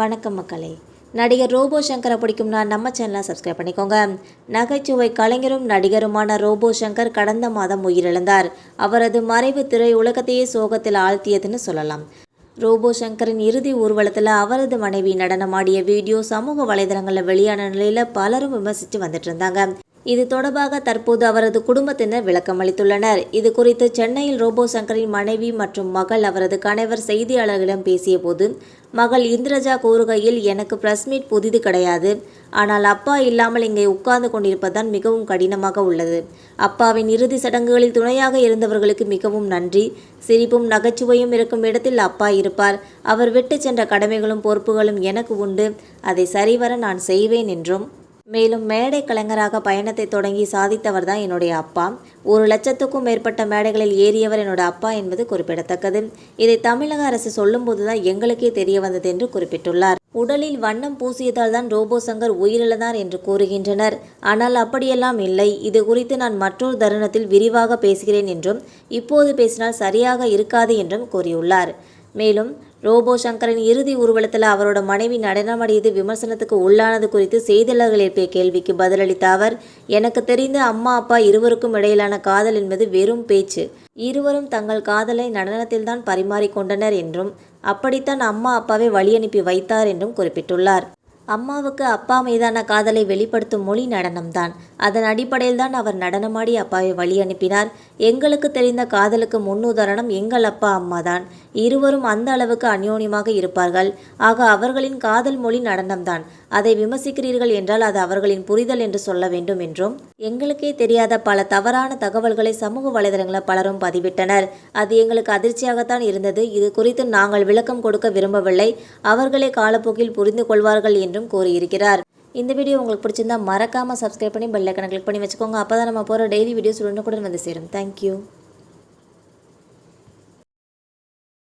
வணக்கம் மக்களே. நடிகர் ரோபோ சங்கரை பிடிக்கும்னா நம்ம சேனலை சப்ஸ்கிரைப் பண்ணிக்கோங்க. நகைச்சுவை கலைஞரும் நடிகருமான ரோபோ சங்கர் கடந்த மாதம் உயிரிழந்தார். அவரது மறைவு திரை உலகத்தையே சோகத்தில் ஆழ்த்தியதுன்னு சொல்லலாம். ரோபோ சங்கரின் இறுதி ஊர்வலத்தில் அவரது மனைவி நடனமாடிய வீடியோ சமூக வலைதளங்களில் வெளியான நிலையில் பலரும் விமர்சித்து வந்துட்டு இருந்தாங்க. இது தொடர்பாக தற்போது அவரது குடும்பத்தினர் விளக்கம் அளித்துள்ளனர். இது குறித்து சென்னையில் ரோபோ சங்கரின் மனைவி மற்றும் மகள் அவரது கணவர் செய்தியாளர்களிடம் பேசியபோது மகள் இந்திரஜா கூறுகையில் எனக்கு பிரஸ் மீட் புதிது கிடையாது. ஆனால் அப்பா இல்லாமல் இங்கே உட்கார்ந்து கொண்டிருப்பதுதான் மிகவும் கடினமாக உள்ளது. அப்பாவின் இறுதி சடங்குகளில் துணையாக இருந்தவர்களுக்கு மிகவும் நன்றி. சிரிப்பும் நகைச்சுவையும் இருக்கும் இடத்தில் அப்பா இருப்பார். அவர் விட்டு சென்ற கடமைகளும் பொறுப்புகளும் எனக்கு உண்டு. அதை சரிவர நான் செய்வேன் என்றும் மேலும் மேடை கலைஞராக பயணத்தை தொடங்கி சாதித்தவர் தான் என்னுடைய அப்பா. ஒரு லட்சத்துக்கும் மேற்பட்ட மேடைகளில் ஏறியவர் என்னோட அப்பா என்பது குறிப்பிடத்தக்கது. இதை தமிழக அரசு சொல்லும்போது தான் எங்களுக்கே தெரிய வந்தது என்று குறிப்பிட்டுள்ளார். உடலில் வண்ணம் பூசியதால் தான் ரோபோ சங்கர் உயிரிழந்தார் என்று கூறுகின்றனர். ஆனால் அப்படியெல்லாம் இல்லை. இது குறித்து நான் மற்றொரு தருணத்தில் விரிவாக பேசுகிறேன் என்றும் இப்போது பேசினால் சரியாக இருக்காது என்றும் கூறியுள்ளார். மேலும் ரோபோ சங்கரின் இறுதி ஊர்வலத்தில் அவரோட மனைவி நடனமாடியது விமர்சனத்துக்கு உள்ளானது குறித்து செய்தியாளர்கள் எழுப்பிய கேள்விக்கு பதிலளித்த அவர் எனக்கு தெரிந்த அம்மா அப்பா இருவருக்கும் இடையிலான காதல் என்பது வெறும் பேச்சு. இருவரும் தங்கள் காதலை நடனத்தில்தான் பரிமாறிக்கொண்டனர் என்றும் அப்படித்தான் அம்மா அப்பாவை வழி அனுப்பி வைத்தார் என்றும் குறிப்பிட்டுள்ளார். அம்மாவுக்கு அப்பா மீதான காதலை வெளிப்படுத்தும் மொழி நடனம்தான். அதன் அடிப்படையில் தான் அவர் நடனமாடி அப்பாவை வழி அனுப்பினார். எங்களுக்கு தெரிந்த காதலுக்கு முன்னுதாரணம் எங்கள் அப்பா அம்மா தான் இருவரும் அந்த அளவுக்கு அந்யோன்யமாக இருப்பார்கள். ஆக அவர்களின் காதல் மொழி நடனம்தான். அதை விமர்சிக்கிறீர்கள் என்றால் அது அவர்களின் புரிதல் என்று சொல்ல வேண்டும் என்றும் எங்களுக்கே தெரியாத பல தவறான தகவல்களை சமூக வலைதளங்களில் பலரும் பதிவிட்டனர். அது எங்களுக்கு அதிர்ச்சியாகத்தான் இருந்தது. இது குறித்து நாங்கள் விளக்கம் கொடுக்க விரும்பவில்லை. அவர்களே காலப்போக்கில் புரிந்து கொள்வார்கள் என்றும் கூறியிருக்கிறார். இந்த வீடியோ உங்களுக்கு பிடிச்சிருந்தா மறக்காமல் சப்ஸ்கிரைப் பண்ணி பெல் ஐக்கனை கிளிக் பண்ணி வச்சுக்கோங்க. அப்போ தான் நம்ம போகிற டெய்லி வீடியோஸ் உடனுக்குடன் வந்து சேரும். தேங்க்யூ